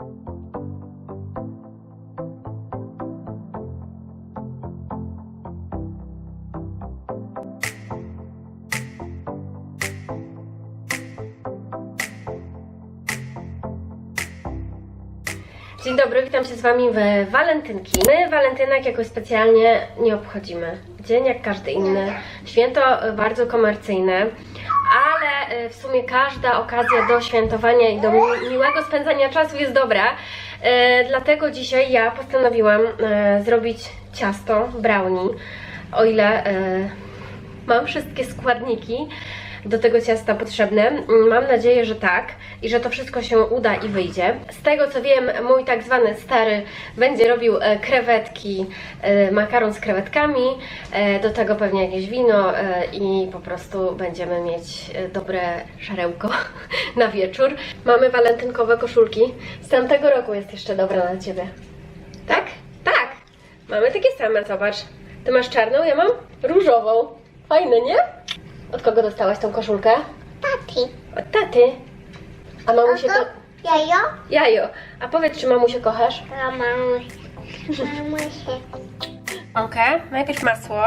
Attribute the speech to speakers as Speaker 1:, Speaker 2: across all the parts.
Speaker 1: Dzień dobry, witam się z Wami w walentynki. My walentynek jakoś specjalnie nie obchodzimy. Dzień jak każdy inny. Święto e, bardzo komercyjne, w sumie każda okazja do świętowania i do mi- miłego spędzania czasu jest dobra. E, Dlatego dzisiaj ja postanowiłam e, zrobić ciasto brownie, o ile e, mam wszystkie składniki do tego ciasta potrzebne. Mm, Mam nadzieję, że tak i że to wszystko się uda i wyjdzie. Z tego co wiem, mój tak zwany stary będzie robił e, krewetki, e, makaron z krewetkami, e, do tego pewnie jakieś wino i po prostu będziemy mieć dobre szarełko na wieczór. Mamy walentynkowe koszulki. Z tamtego roku jest jeszcze dobra dla Ciebie. Tak? Tak! Mamy takie same, zobacz. Ty masz czarną, ja mam różową. Fajne, nie? Od kogo dostałaś tą koszulkę?
Speaker 2: Tati.
Speaker 1: Od taty. A mamusię to...
Speaker 2: Jajo?
Speaker 1: Jajo. A powiedz, czy mamusię kochasz?
Speaker 2: A mamuś. Mamusie.
Speaker 1: Okej, najpierw masło.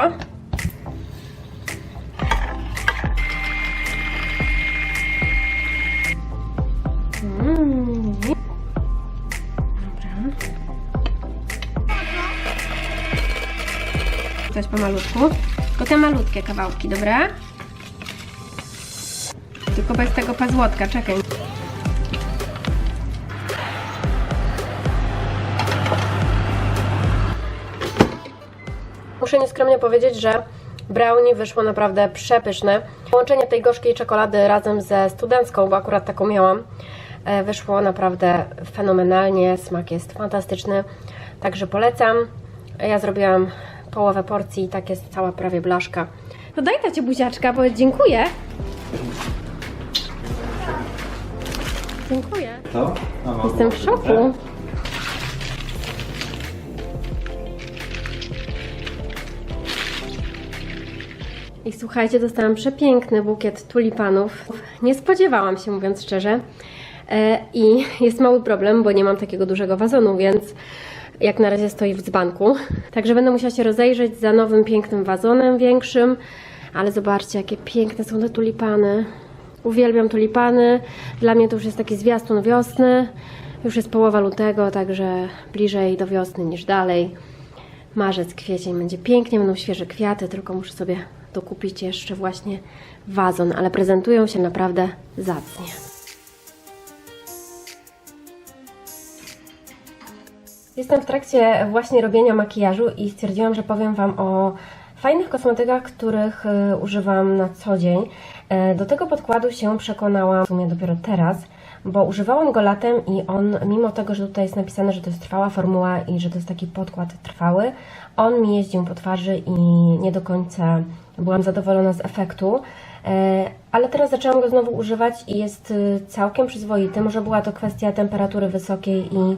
Speaker 1: Mm. Dobra. Coś pomalutku. Tylko te malutkie kawałki, dobra? Tylko bez tego pazłotka, czekaj. Muszę nieskromnie powiedzieć, że brownie wyszło naprawdę przepyszne. Połączenie tej gorzkiej czekolady razem ze studencką, bo akurat taką miałam, e, wyszło naprawdę fenomenalnie. Smak jest fantastyczny, także polecam. Ja zrobiłam połowę porcji i tak jest cała prawie blaszka. No daj tacie buziaczka, powiedz dziękuję. Dziękuję.
Speaker 3: To? A,
Speaker 1: Jestem w szoku. I słuchajcie, dostałam przepiękny bukiet tulipanów. Nie spodziewałam się, mówiąc szczerze. E, I jest mały problem, bo nie mam takiego dużego wazonu, więc jak na razie stoi w dzbanku. Także będę musiała się rozejrzeć za nowym, pięknym wazonem większym. Ale zobaczcie, jakie piękne są te tulipany. Uwielbiam tulipany. Dla mnie to już jest taki zwiastun wiosny. Już jest połowa lutego, także bliżej do wiosny niż dalej. Marzec, kwiecień będzie pięknie, będą świeże kwiaty, tylko muszę sobie dokupić jeszcze właśnie wazon, ale prezentują się naprawdę zacnie. Jestem w trakcie właśnie robienia makijażu i stwierdziłam, że powiem Wam o fajnych kosmetykach, których y, używam na co dzień. E, Do tego podkładu się przekonałam w sumie dopiero teraz, bo używałam go latem i on, mimo tego, że tutaj jest napisane, że to jest trwała formuła i że to jest taki podkład trwały, on mi jeździł po twarzy i nie do końca byłam zadowolona z efektu. E, Ale teraz zaczęłam go znowu używać i jest y, całkiem przyzwoity. Może była to kwestia temperatury wysokiej i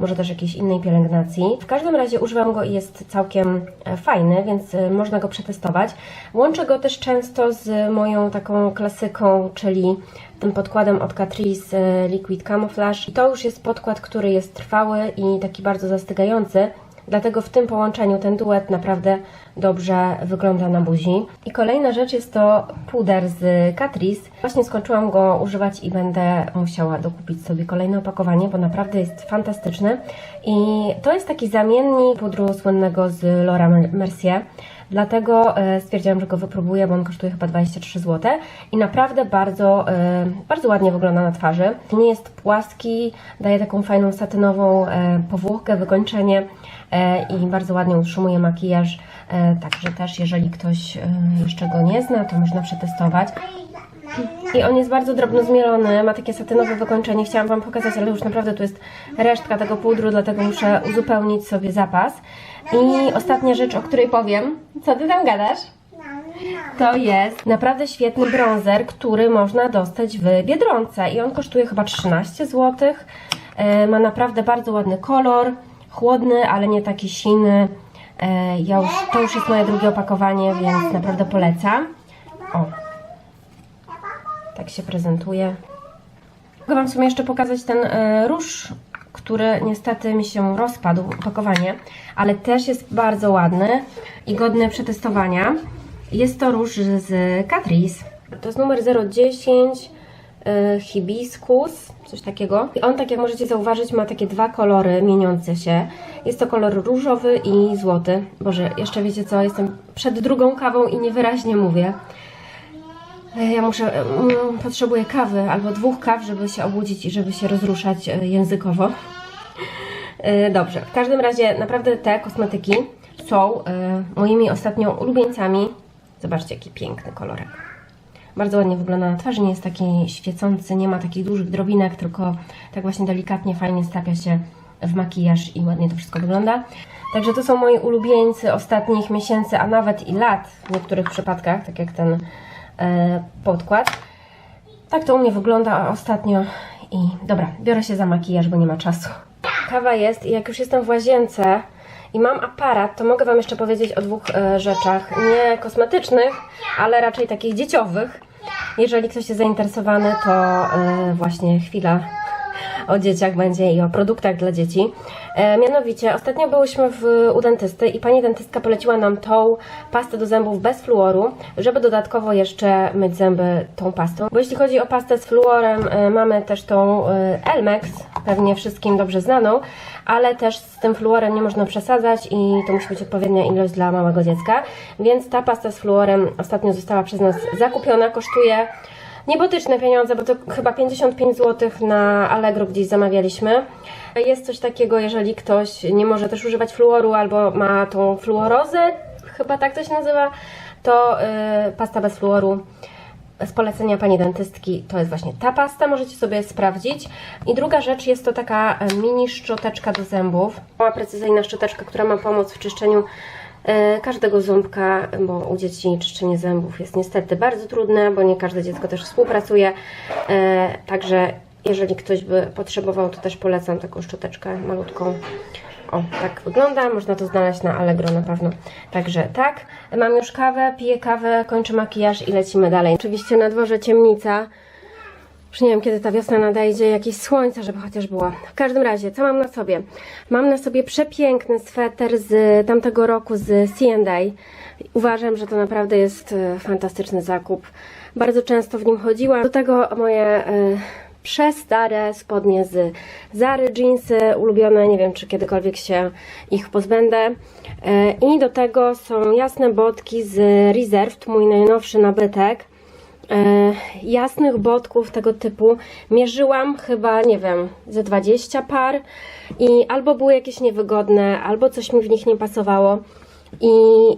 Speaker 1: może też jakiejś innej pielęgnacji. W każdym razie używam go i jest całkiem e, fajny, więc e, można go przetestować. Łączę go też często z moją taką klasyką, czyli tym podkładem od Catrice e, Liquid Camouflage. I to już jest podkład, który jest trwały i taki bardzo zastygający. Dlatego w tym połączeniu ten duet naprawdę dobrze wygląda na buzi. I kolejna rzecz jest to puder z Catrice. Właśnie skończyłam go używać i będę musiała dokupić sobie kolejne opakowanie, bo naprawdę jest fantastyczny. I to jest taki zamiennik pudru słynnego z Laura Mercier. Dlatego e, stwierdziłam, że go wypróbuję, bo on kosztuje chyba 23 zł i naprawdę bardzo, e, bardzo ładnie wygląda na twarzy. Nie jest płaski, daje taką fajną satynową e, powłokę, wykończenie i bardzo ładnie utrzymuje makijaż. Także też, jeżeli ktoś jeszcze go nie zna, to można przetestować. I on jest bardzo drobno zmielony, ma takie satynowe wykończenie. Chciałam Wam pokazać, ale już naprawdę tu jest resztka tego pudru, dlatego muszę uzupełnić sobie zapas. I ostatnia rzecz, o której powiem. Co Ty tam gadasz? To jest naprawdę świetny bronzer, który można dostać w Biedronce i on kosztuje chyba 13 zł. E, Ma naprawdę bardzo ładny kolor, chłodny, ale nie taki siny. E, Ja już, to już jest moje drugie opakowanie, więc naprawdę polecam. O, tak się prezentuje. Mogę Wam w sumie jeszcze pokazać ten e, róż, który niestety mi się rozpadł, opakowanie, ale też jest bardzo ładny i godny przetestowania. Jest to róż z Catrice. To jest numer 010 y, hibiskus, coś takiego. I on, tak jak możecie zauważyć, ma takie dwa kolory mieniące się. Jest to kolor różowy i złoty. Boże, jeszcze wiecie co, jestem przed drugą kawą i niewyraźnie mówię. E, Ja muszę, mm, potrzebuję kawy albo dwóch kaw, żeby się obudzić i żeby się rozruszać e, językowo. E, Dobrze, w każdym razie naprawdę te kosmetyki są e, moimi ostatnio ulubieńcami. Zobaczcie, jaki piękny kolorek. Bardzo ładnie wygląda na twarzy, nie jest taki świecący, nie ma takich dużych drobinek, tylko tak właśnie delikatnie, fajnie stapia się w makijaż i ładnie to wszystko wygląda. Także to są moi ulubieńcy ostatnich miesięcy, a nawet i lat w niektórych przypadkach, tak jak ten e, podkład. Tak to u mnie wygląda ostatnio i dobra, biorę się za makijaż, bo nie ma czasu. Kawa jest i jak już jestem w łazience i mam aparat, to mogę Wam jeszcze powiedzieć o dwóch e, rzeczach. Nie kosmetycznych, ale raczej takich dzieciowych. Jeżeli ktoś jest zainteresowany, to e, właśnie chwila o dzieciach będzie i o produktach dla dzieci. E, mianowicie, ostatnio byłyśmy w, u dentysty i pani dentystka poleciła nam tą pastę do zębów bez fluoru, żeby dodatkowo jeszcze myć zęby tą pastą. Bo jeśli chodzi o pastę z fluorem, e, mamy też tą e, Elmex, pewnie wszystkim dobrze znaną, ale też z tym fluorem nie można przesadzać i to musi być odpowiednia ilość dla małego dziecka. Więc ta pasta z fluorem ostatnio została przez nas zakupiona, kosztuje niebotyczne pieniądze, bo to chyba 55 zł na Allegro gdzieś zamawialiśmy. Jest coś takiego, jeżeli ktoś nie może też używać fluoru albo ma tą fluorozę, chyba tak to się nazywa, to yy, pasta bez fluoru z polecenia pani dentystki to jest właśnie ta pasta, możecie sobie sprawdzić. I druga rzecz jest to taka e, mini szczoteczka do zębów. Mała precyzyjna szczoteczka, która ma pomóc w czyszczeniu każdego ząbka, bo u dzieci czyszczenie zębów jest niestety bardzo trudne, bo nie każde dziecko też współpracuje. E, Także jeżeli ktoś by potrzebował, to też polecam taką szczoteczkę malutką. O, tak wygląda. Można to znaleźć na Allegro na pewno. Także tak, mam już kawę, piję kawę, kończę makijaż i lecimy dalej. Oczywiście na dworze ciemnica. Już nie wiem, kiedy ta wiosna nadejdzie, jakieś słońce, żeby chociaż było. W każdym razie, co mam na sobie? Mam na sobie przepiękny sweter z tamtego roku z C&A. Uważam, że to naprawdę jest e, fantastyczny zakup. Bardzo często w nim chodziłam. Do tego moje e, przestare spodnie z Zary, jeansy ulubione, nie wiem czy kiedykolwiek się ich pozbędę. E, I do tego są jasne botki z Reserved, mój najnowszy nabytek. E, jasnych botków tego typu mierzyłam chyba, nie wiem, ze 20 par i albo były jakieś niewygodne, albo coś mi w nich nie pasowało i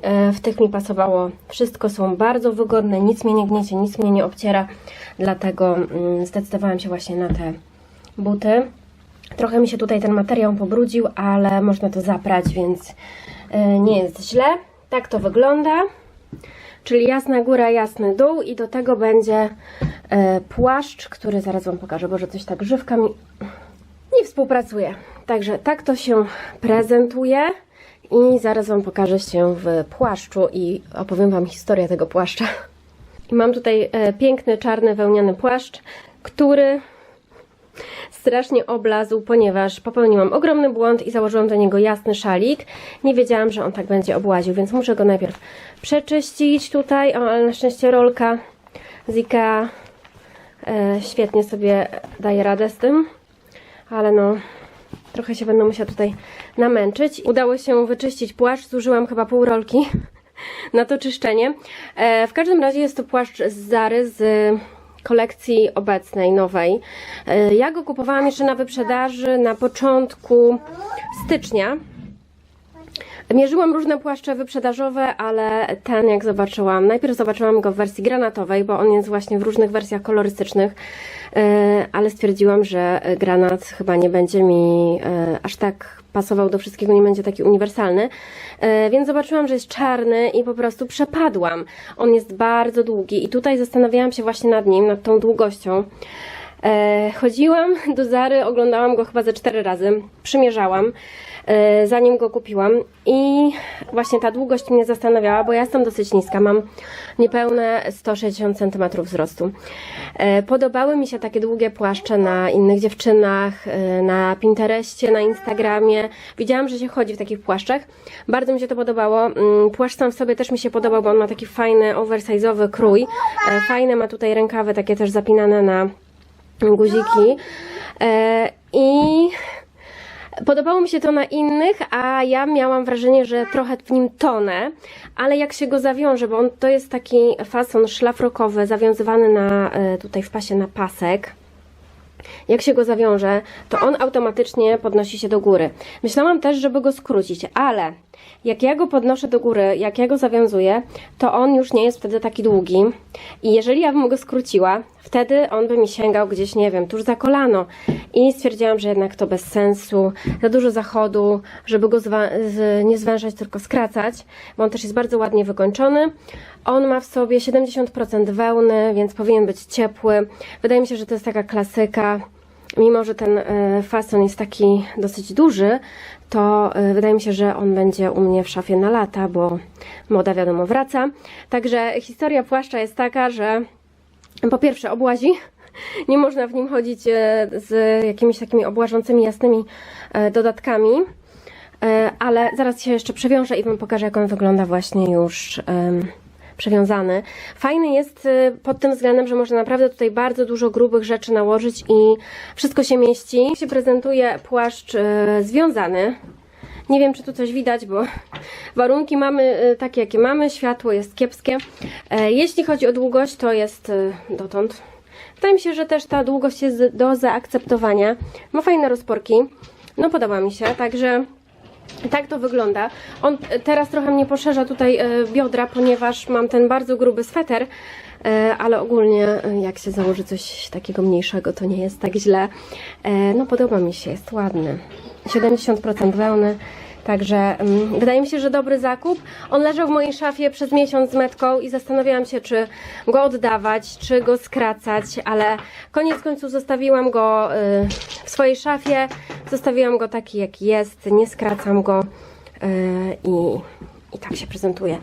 Speaker 1: e, w tych mi pasowało. Wszystko są bardzo wygodne, nic mnie nie gniecie, nic mnie nie obciera, dlatego mm, zdecydowałam się właśnie na te buty. Trochę mi się tutaj ten materiał pobrudził, ale można to zaprać, więc e, nie jest źle. Tak to wygląda. Czyli jasna góra, jasny dół i do tego będzie e, płaszcz, który zaraz Wam pokażę, bo że coś tak żywka mi nie współpracuje. Także tak to się prezentuje i zaraz Wam pokażę się w płaszczu i opowiem Wam historię tego płaszcza. I mam tutaj e, piękny, czarny, wełniany płaszcz, który strasznie oblazł, ponieważ popełniłam ogromny błąd i założyłam do niego jasny szalik. Nie wiedziałam, że on tak będzie obłaził, więc muszę go najpierw przeczyścić tutaj, o, ale na szczęście rolka z Ikea e, świetnie sobie daje radę z tym, ale no trochę się będę musiała tutaj namęczyć. Udało się wyczyścić płaszcz, zużyłam chyba pół rolki na to czyszczenie. E, w każdym razie jest to płaszcz z Zary z kolekcji obecnej, nowej. E, Ja go kupowałam jeszcze na wyprzedaży na początku stycznia. Mierzyłam różne płaszcze wyprzedażowe, ale ten jak zobaczyłam, najpierw zobaczyłam go w wersji granatowej, bo on jest właśnie w różnych wersjach kolorystycznych, e, ale stwierdziłam, że granat chyba nie będzie mi e, aż tak pasował do wszystkiego, nie będzie taki uniwersalny, E, więc zobaczyłam, że jest czarny i po prostu przepadłam. On jest bardzo długi i tutaj zastanawiałam się właśnie nad nim, nad tą długością. Chodziłam do Zary, oglądałam go chyba ze cztery razy, przymierzałam, zanim go kupiłam i właśnie ta długość mnie zastanawiała, bo ja jestem dosyć niska, mam niepełne 160 cm wzrostu. E, podobały mi się takie długie płaszcze na innych dziewczynach, e, na Pinterestie, na Instagramie. Widziałam, że się chodzi w takich płaszczach. Bardzo mi się to podobało. Mm, Płaszcz sam w sobie też mi się podobał, bo on ma taki fajny, oversize'owy krój. E, Fajne ma tutaj rękawy takie też zapinane na guziki. E, I Podobało mi się to na innych, a ja miałam wrażenie, że trochę w nim tonę, ale jak się go zawiąże, bo on to jest taki fason szlafrokowy, zawiązywany na, e, tutaj w pasie na pasek. Jak się go zawiąże, to on automatycznie podnosi się do góry. Myślałam też, żeby go skrócić, ale jak ja go podnoszę do góry, jak ja go zawiązuję, to on już nie jest wtedy taki długi. I jeżeli ja bym go skróciła, wtedy on by mi sięgał gdzieś, nie wiem, tuż za kolano. I stwierdziłam, że jednak to bez sensu, za dużo zachodu, żeby go nie zwężać, tylko skracać, bo on też jest bardzo ładnie wykończony. On ma w sobie 70% wełny, więc powinien być ciepły. Wydaje mi się, że to jest taka klasyka. Mimo, że ten e, fason jest taki dosyć duży, to e, wydaje mi się, że on będzie u mnie w szafie na lata, bo moda wiadomo wraca. Także historia płaszcza jest taka, że po pierwsze obłazi, nie można w nim chodzić e, z jakimiś takimi obłażącymi jasnymi dodatkami, ale zaraz się jeszcze przewiążę i Wam pokażę, jak on wygląda właśnie już em, przewiązany. Fajny jest e, pod tym względem, że można naprawdę tutaj bardzo dużo grubych rzeczy nałożyć i wszystko się mieści. Się prezentuje płaszcz e, związany. Nie wiem, czy tu coś widać, bo warunki mamy e, takie, jakie mamy. Światło jest kiepskie. E, Jeśli chodzi o długość, to jest dotąd. Wydaje mi się, że też ta długość jest do zaakceptowania. Ma fajne rozporki. No podoba mi się, także tak to wygląda. On e, teraz trochę mnie poszerza tutaj e, biodra, ponieważ mam ten bardzo gruby sweter, e, ale ogólnie jak się założy coś takiego mniejszego, to nie jest tak źle. No podoba mi się, jest ładny. 70% wełny. Także mm, wydaje mi się, że dobry zakup. On leżał w mojej szafie przez miesiąc z metką i zastanawiałam się, czy go oddawać, czy go skracać, ale koniec końców zostawiłam go y, w swojej szafie. Zostawiłam go taki, jaki jest, nie skracam go y, i, i tak się prezentuje.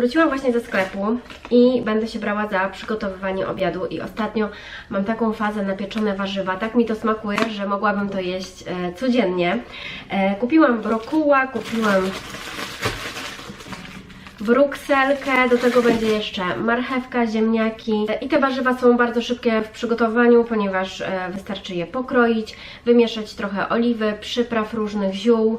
Speaker 1: Wróciłam właśnie ze sklepu i będę się brała za przygotowywanie obiadu. I ostatnio mam taką fazę na pieczone warzywa, tak mi to smakuje, że mogłabym to jeść e, codziennie. E, kupiłam brokuła, kupiłam brukselkę, do tego będzie jeszcze marchewka, ziemniaki. I te warzywa są bardzo szybkie w przygotowaniu, ponieważ e, wystarczy je pokroić, wymieszać trochę oliwy, przypraw różnych ziół, e,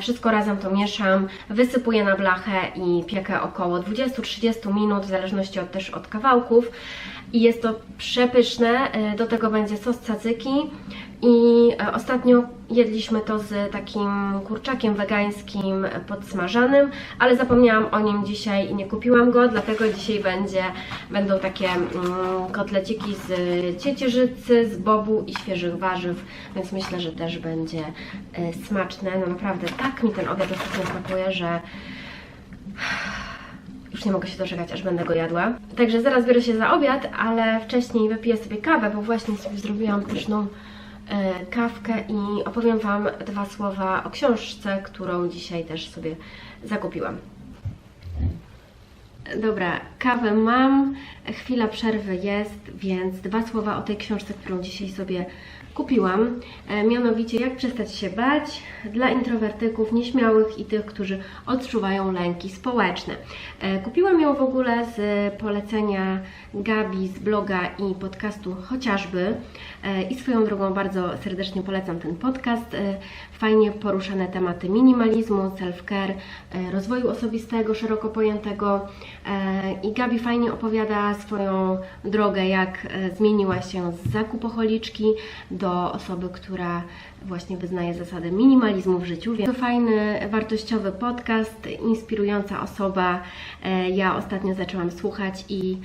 Speaker 1: wszystko razem to mieszam, wysypuję na blachę i piekę około 20-30 minut, w zależności od, też od kawałków i jest to przepyszne, E, do tego będzie sos cacyki i e, ostatnio jedliśmy to z takim kurczakiem wegańskim podsmażanym, ale zapomniałam o nim dzisiaj i nie kupiłam go, dlatego dzisiaj będzie, będą takie mm, kotleciki z ciecierzycy, z bobu i świeżych warzyw, więc myślę, że też będzie e, smaczne. No naprawdę tak mi ten obiad ostatnio smakuje, że już nie mogę się doczekać, aż będę go jadła. Także zaraz biorę się za obiad, ale wcześniej wypiję sobie kawę, bo właśnie sobie zrobiłam pyszną e, kawkę i opowiem Wam dwa słowa o książce, którą dzisiaj też sobie zakupiłam. Dobra, kawę mam, chwila przerwy jest, więc dwa słowa o tej książce, którą dzisiaj sobie kupiłam. E, mianowicie Jak przestać się bać dla introwertyków, nieśmiałych i tych, którzy odczuwają lęki społeczne. E, kupiłam ją w ogóle z polecenia Gabi z bloga i podcastu chociażby. E, I swoją drogą bardzo serdecznie polecam ten podcast. Fajnie poruszane tematy minimalizmu, self-care, rozwoju osobistego, szeroko pojętego. E, I Gabi fajnie opowiada swoją drogę, jak e, zmieniła się z zakupocholiczki do osoby, która właśnie wyznaje zasady minimalizmu w życiu. Więc to fajny, wartościowy podcast, inspirująca osoba. E, Ja ostatnio zaczęłam słuchać i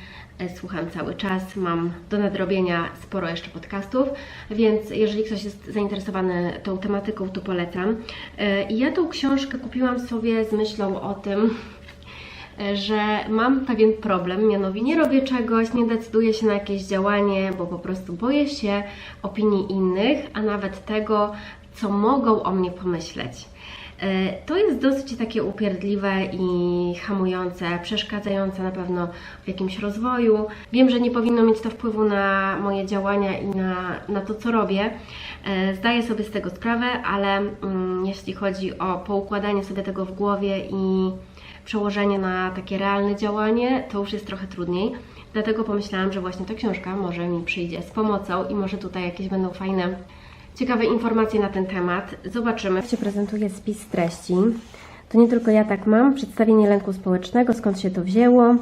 Speaker 1: słucham cały czas. Mam do nadrobienia sporo jeszcze podcastów, więc jeżeli ktoś jest zainteresowany tą tematyką, to polecam. I ja tą książkę kupiłam sobie z myślą o tym, że mam pewien problem, mianowicie nie robię czegoś, nie decyduję się na jakieś działanie, bo po prostu boję się opinii innych, a nawet tego, co mogą o mnie pomyśleć. E, To jest dosyć takie upierdliwe i hamujące, przeszkadzające na pewno w jakimś rozwoju. Wiem, że nie powinno mieć to wpływu na moje działania i na, na to, co robię. E, Zdaję sobie z tego sprawę, ale mm, jeśli chodzi o poukładanie sobie tego w głowie i przełożenie na takie realne działanie, to już jest trochę trudniej. Dlatego pomyślałam, że właśnie ta książka może mi przyjdzie z pomocą i może tutaj jakieś będą fajne, ciekawe informacje na ten temat. Zobaczymy. Jak się prezentuje spis treści. To nie tylko ja tak mam. Przedstawienie lęku społecznego, skąd się to wzięło.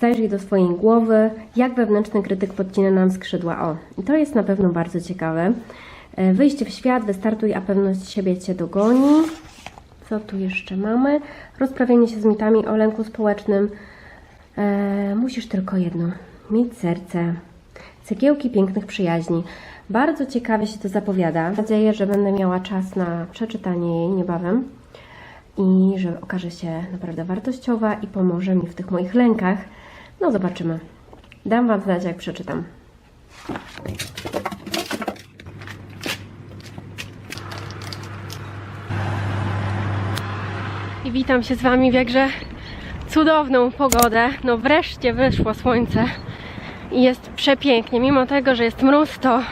Speaker 1: Zajrzyj do swojej głowy, jak wewnętrzny krytyk podcina nam skrzydła. O, i to jest na pewno bardzo ciekawe. E, Wyjście w świat, wystartuj, a pewność siebie Cię dogoni. Co tu jeszcze mamy? Rozprawienie się z mitami o lęku społecznym. E, musisz tylko jedno: mieć serce. Cegiełki pięknych przyjaźni. Bardzo ciekawie się to zapowiada. Mam nadzieję, że będę miała czas na przeczytanie jej niebawem i że okaże się naprawdę wartościowa i pomoże mi w tych moich lękach. No, zobaczymy. Dam Wam znać, jak przeczytam. I witam się z Wami w jakże cudowną pogodę. No wreszcie wyszło słońce i jest przepięknie. Mimo tego, że jest mróz, to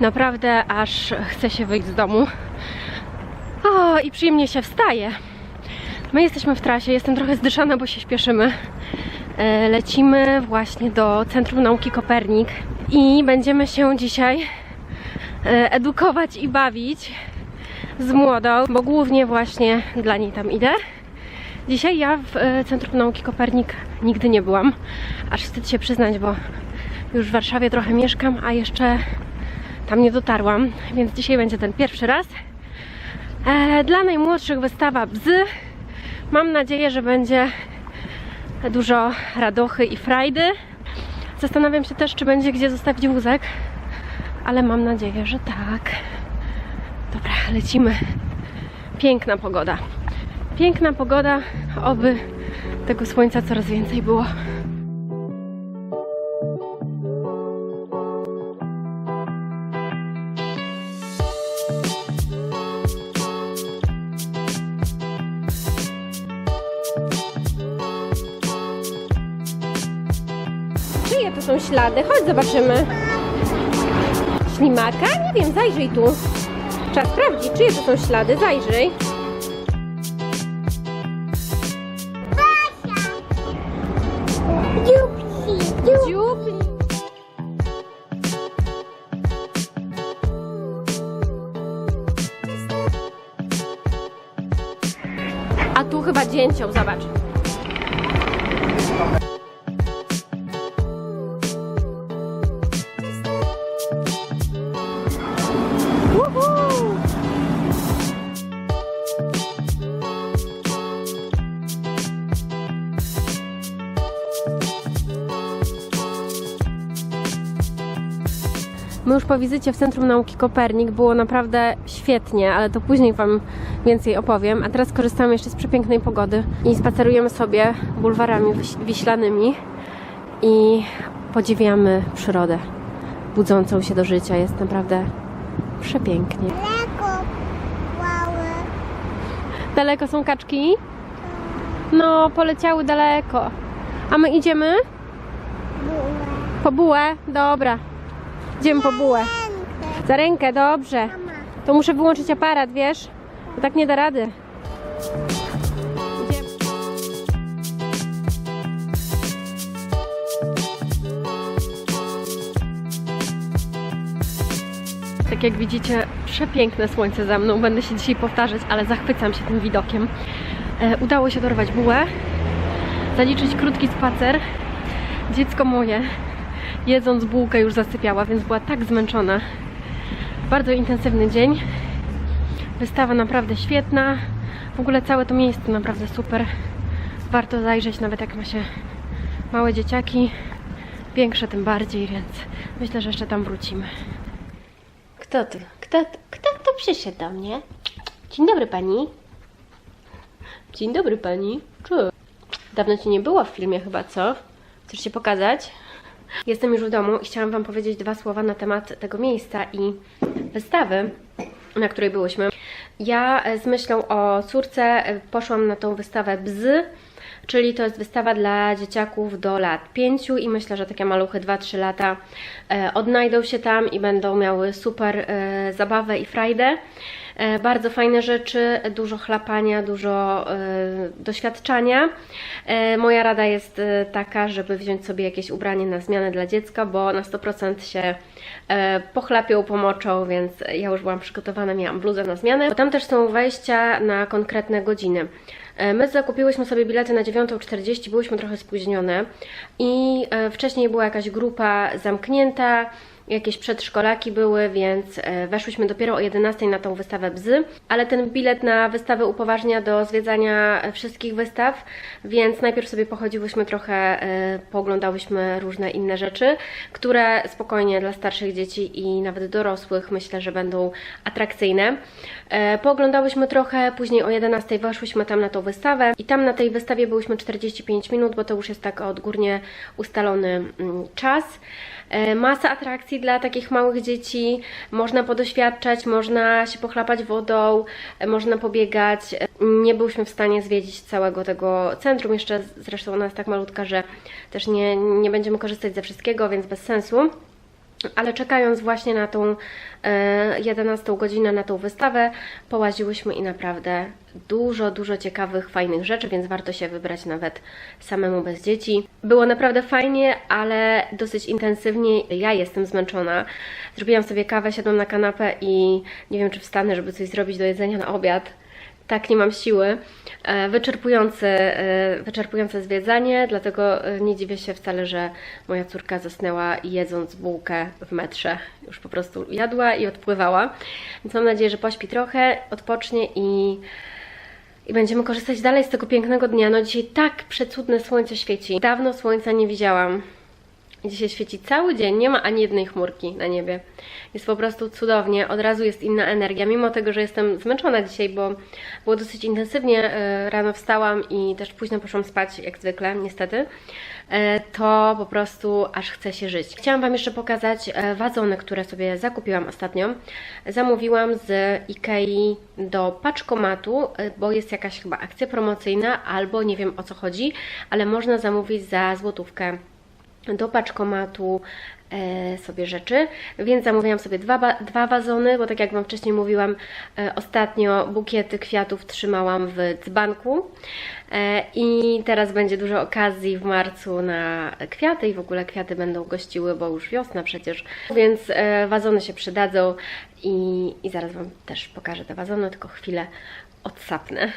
Speaker 1: naprawdę aż chce się wyjść z domu. O, i przyjemnie się wstaje. My jesteśmy w trasie, jestem trochę zdyszana, bo się śpieszymy. E, Lecimy właśnie do Centrum Nauki Kopernik i będziemy się dzisiaj e, edukować i bawić z młodą, bo głównie właśnie dla niej tam idę. Dzisiaj ja w e, Centrum Nauki Kopernik nigdy nie byłam. Aż wstyd się przyznać, bo już w Warszawie trochę mieszkam, a jeszcze tam nie dotarłam, więc dzisiaj będzie ten pierwszy raz. E, Dla najmłodszych wystawa bzy. Mam nadzieję, że będzie dużo radochy i frajdy. Zastanawiam się też, czy będzie gdzie zostawić wózek, ale mam nadzieję, że tak. Dobra, lecimy. Piękna pogoda. Piękna pogoda, oby tego słońca coraz więcej było. Czyje to są ślady? Chodź zobaczymy. Ślimaka? Nie wiem, zajrzyj tu. Trzeba sprawdzić, czyje to są ślady. Zajrzyj. A tu chyba dzięcioł, zobacz. My już po wizycie w Centrum Nauki Kopernik było naprawdę świetnie, ale to później Wam więcej opowiem. A teraz korzystamy jeszcze z przepięknej pogody i spacerujemy sobie bulwarami wiś- wiślanymi i podziwiamy przyrodę budzącą się do życia. Jest naprawdę przepięknie.
Speaker 2: Lego. Mały.
Speaker 1: Daleko są kaczki? No, poleciały daleko. A my idziemy? Po bułę? Dobra. Idziemy po bułę. Za rękę, dobrze. To muszę wyłączyć aparat, wiesz? Bo tak nie da rady. Tak jak widzicie, przepiękne słońce za mną. Będę się dzisiaj powtarzać, ale zachwycam się tym widokiem. E, udało się dorwać bułę. zaliczyć krótki spacer. Dziecko moje, jedząc bułkę, już zasypiała, więc była tak zmęczona. Bardzo intensywny dzień. Wystawa naprawdę świetna. W ogóle całe to miejsce naprawdę super. Warto zajrzeć, nawet jak ma się małe dzieciaki. Większe tym bardziej, więc myślę, że jeszcze tam wrócimy. Kto tu? Kto, kto tu przyszedł do mnie? Dzień dobry pani. Dzień dobry pani. Czy? Dawno ci nie było w filmie chyba, co? Chcesz się pokazać? Jestem już w domu i chciałam Wam powiedzieć dwa słowa na temat tego miejsca i wystawy, na której byłyśmy. Ja e, z myślą o córce e, poszłam na tą wystawę BZY, czyli to jest wystawa dla dzieciaków do lat 5 i myślę, że takie maluchy 2-3 lata e, odnajdą się tam i będą miały super zabawę i frajdę. E, Bardzo fajne rzeczy, dużo chlapania, dużo e, doświadczania. E, moja rada jest taka, żeby wziąć sobie jakieś ubranie na zmianę dla dziecka, bo na 100% się pochlapią, pomoczą, więc ja już byłam przygotowana, miałam bluzę na zmianę. Tam też są wejścia na konkretne godziny. My zakupiłyśmy sobie bilety na 9.40, byłyśmy trochę spóźnione i wcześniej była jakaś grupa zamknięta, jakieś przedszkolaki były, więc e, weszłyśmy dopiero o 11 na tą wystawę BZY, ale ten bilet na wystawę upoważnia do zwiedzania wszystkich wystaw, więc najpierw sobie pochodziłyśmy trochę, e, pooglądałyśmy różne inne rzeczy, które spokojnie dla starszych dzieci i nawet dorosłych myślę, że będą atrakcyjne. E, Pooglądałyśmy trochę, później o 11 weszłyśmy tam na tą wystawę i tam na tej wystawie byłyśmy 45 minut, bo to już jest tak odgórnie ustalony mm, czas. Masa atrakcji dla takich małych dzieci, można podoświadczać, można się pochlapać wodą, można pobiegać. Nie byłyśmy w stanie zwiedzić całego tego centrum, jeszcze zresztą ona jest tak malutka, że też nie, nie będziemy korzystać ze wszystkiego, więc bez sensu. Ale czekając właśnie na tą e, 11 godzinę, na tą wystawę, połaziłyśmy i naprawdę dużo, dużo ciekawych, fajnych rzeczy, więc warto się wybrać nawet samemu bez dzieci. Było naprawdę fajnie, ale dosyć intensywnie. Ja jestem zmęczona. Zrobiłam sobie kawę, siadłam na kanapę i nie wiem, czy wstanę, żeby coś zrobić do jedzenia na obiad tak nie mam siły. E, Wyczerpujące, e, wyczerpujące zwiedzanie, dlatego e, nie dziwię się wcale, że moja córka zasnęła jedząc bułkę w metrze. Już po prostu jadła i odpływała. Więc mam nadzieję, że pośpi trochę, odpocznie i, i będziemy korzystać dalej z tego pięknego dnia. No dzisiaj tak przecudne słońce świeci. Dawno słońca nie widziałam. Dzisiaj świeci cały dzień, nie ma ani jednej chmurki na niebie. Jest po prostu cudownie, od razu jest inna energia. Mimo tego, że jestem zmęczona dzisiaj, bo było dosyć intensywnie, e, rano wstałam i też późno poszłam spać, jak zwykle, niestety, e, to po prostu aż chce się żyć. Chciałam Wam jeszcze pokazać e, wazony, które sobie zakupiłam ostatnio. Zamówiłam z Ikei do paczkomatu, bo jest jakaś chyba akcja promocyjna, albo nie wiem o co chodzi, ale można zamówić za złotówkę do paczkomatu e, sobie rzeczy, więc zamówiłam sobie dwa, dwa wazony, bo tak jak Wam wcześniej mówiłam, e, ostatnio bukiety kwiatów trzymałam w dzbanku. E, i teraz będzie dużo okazji w marcu na kwiaty i w ogóle kwiaty będą gościły, bo już wiosna przecież, więc wazony się przydadzą i, i zaraz Wam też pokażę te wazony, tylko chwilę odsapnę.